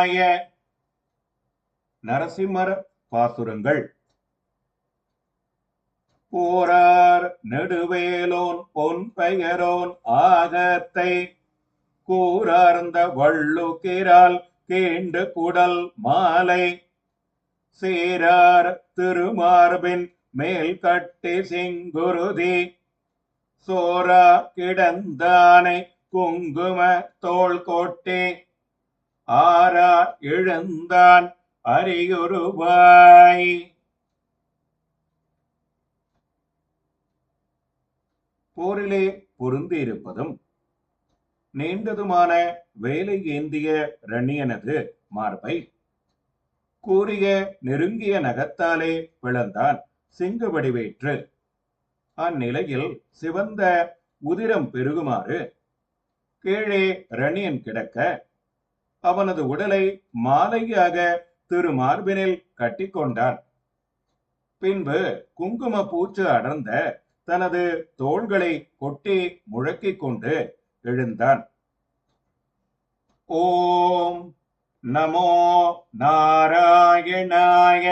நாராயணாய நரசிம்மர் பாசுரங்கள். போரார் நெடுவேலோன் பொன் பெயரோன் ஆகத்தை கூறார்ந்த வள்ளுக்கிறால் கேண்டு குடல் மாலை சீரார் திருமார்பின் மேல் கட்டி சிங்குருதி. சோரா கிடந்தானை குங்கும தோள் கோட்டி ஆரா எழுந்தான் அரியுருவாய் போரிலே பொருந்தி இருப்பதும் நீண்டதுமான வேலை ஏந்திய ரணியனது மார்பை கூறிய நெருங்கிய நகத்தாலே பிளந்தான் சிங்கு வடிவேற்று அந்நிலையில் சிவந்த உதிரம் பெருகுமாறு கீழே ரணியன் கிடக்க அவனது உடலை மாலையாக திருமார்பினில் கட்டி கட்டிக்கொண்டான். பின்பு குங்கும பூச்சு அடர்ந்த தனது தோள்களை கொட்டி முழக்கிக் கொண்டு எழுந்தான். ஓம் நமோ நாராயணாய